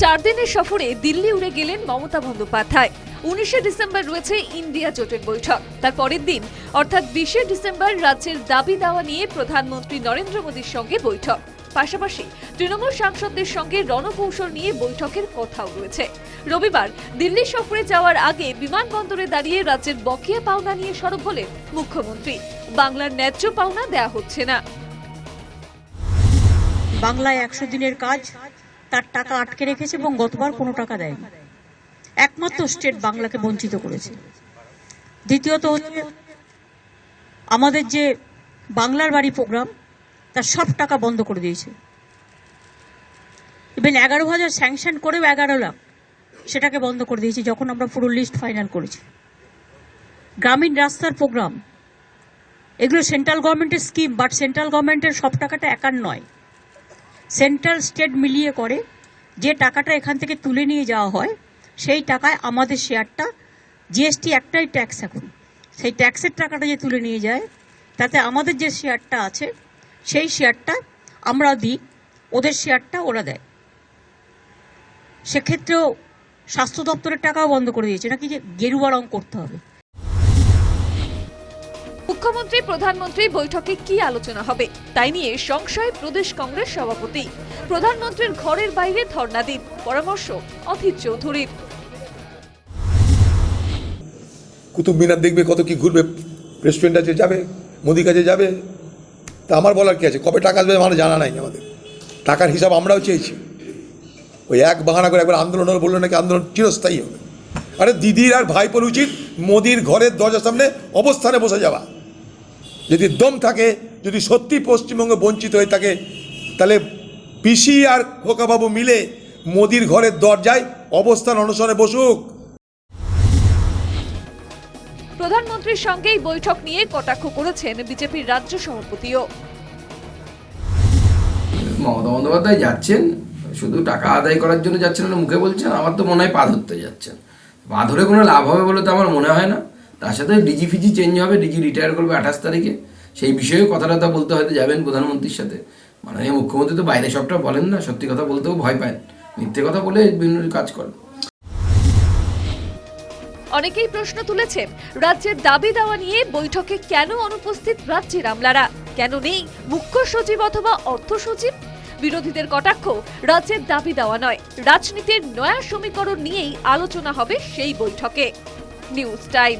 চার দিনের সফরে দিল্লি উড়ে গেলেন মমতা বন্দ্যোপাধ্যায়। উনিশে ডিসেম্বর রয়েছে ইন্ডিয়া জোটের বৈঠক। তার পরের দিন, অর্থাৎ বিশে ডিসেম্বর, রাজ্যের দাবি দাওয়া নিয়ে প্রধানমন্ত্রী নরেন্দ্র মোদীর সঙ্গে বৈঠক। পাশাপাশি তৃণমূল সাংসদদের সঙ্গে রণকৌশল নিয়ে বৈঠকের কথাও রয়েছে। রবিবার, দিল্লি সফরে যাওয়ার আগে বিমানবন্দরে দাঁড়িয়ে রাজ্যের বকেয়া পাওনা নিয়ে সরব হলেন মুখ্যমন্ত্রী। বাংলার ন্যায্য পাওনা দেয়া হচ্ছে না। বাংলায় একশো দিনের কাজ তার টাকা আটকে রেখেছে এবং গতবার কোনো টাকা দেয়নি। একমাত্র স্টেট বাংলাকে বঞ্চিত করেছে। দ্বিতীয়ত হচ্ছে, আমাদের যে বাংলার বাড়ি প্রোগ্রাম, তার সব টাকা বন্ধ করে দিয়েছে। ইভেন এগারো হাজার স্যাংশন করেও এগারো লাখ সেটাকে বন্ধ করে দিয়েছি যখন আমরা পুরো লিস্ট ফাইনাল করেছি। গ্রামীণ রাস্তার প্রোগ্রাম, এগুলো সেন্ট্রাল গভর্নমেন্টের স্কিম বাট সেন্ট্রাল গভর্নমেন্টের সব টাকাটা একার নয়। সেন্ট্রাল স্টেট মিলিয়ে করে যে টাকাটা এখান থেকে তুলে নিয়ে যাওয়া হয়, সেই টাকায় আমাদের শেয়ারটা, জিএসটি একটাই ট্যাক্স এখন। সেই ট্যাক্সের টাকাটা যে তুলে নিয়ে যায়, তাতে আমাদের যে শেয়ারটা আছে, সেই শেয়ারটা আমরা দিই, ওদের শেয়ারটা ওরা দেয়। সেক্ষেত্রেও স্বাস্থ্য দপ্তরের টাকাও বন্ধ করে দিয়েছে। নাকি যে গেরুয়া রং করতে হবে। মুখ্যমন্ত্রী, প্রধানমন্ত্রী বৈঠকে কি আলোচনা হবে? তাই নিয়ে সংশয় প্রদেশ কংগ্রেস সভাপতি। প্রধানমন্ত্রীর ঘরের বাইরে ধর্ণা দিন। পরামর্শ অধীর চৌধুরীর। কুতুব মিনার দেখবে কত কি ঘুরবে রেস্টুরেন্ট আছে যাবে মোদি কাছে যাবে। তা আমার বলার কি আছে? কবে টাকা আসবে আমার জানা নাই আমাদের। টাকার হিসাব আমরাও চেয়েছি। ওই এক বাহানা করে একবার আন্দোলন হলো, বলল নাকি আন্দোলন চিরস্থায়ী হবে। আরে দিদির আর ভাইপোর উচিত মোদির ঘরের দরজার সামনে অবস্থানে বসে যাওয়া। যদি দম থাকে যদি সত্যি পশ্চিমবঙ্গ বঞ্চিত হয়ে থাকে তাহলে পিসি আর খোকাবাবু মিলে মোদির ঘরের দরজায় অবস্থান অনুসরণে বসুক। প্রধানমন্ত্রীর সঙ্গেই বৈঠক নিয়ে কটাক্ষ করেছেন বিজেপির রাজ্য সভাপতিও। মমতা বন্দ্যোপাধ্যায় যাচ্ছেন শুধু টাকা আদায় করার জন্য যাচ্ছেন না মুখে বলছেন আমার তো মনে হয় পা ধরতে যাচ্ছেন। পা ধরে কোনো লাভ হবে বলে তো আমার মনে হয় না। তার সাথে ডিজি ফিজি চেঞ্জ হবে, ডিজি রিটায়ার করবে আঠাশ তারিখে। সেই বিষয়ে কথা টথা বলতে হয়তো যাবেন প্রধানমন্ত্রীর সাথে। মাননীয় মুখ্যমন্ত্রী তো বাইরে সবটা বলেন না, সত্যি কথা বলতেও ভয় পায়। মিথ্যে কথা বলে বিভিন্ন কাজ করেন অনেকেই প্রশ্ন তুলেছেন, রাজ্যের দাবি দাওয়া নিয়ে বৈঠকে কেন অনুপস্থিত রাজ্যের আমলারা? কেন নেই মুখ্য সচিব অথবা অর্থ সচিব? বিরোধীদের কটাক্ষ রাজ্যের দাবি দেওয়া নয়। রাজনীতির নয়া সমীকরণ নিয়েই আলোচনা হবে সেই বৈঠকে। News time.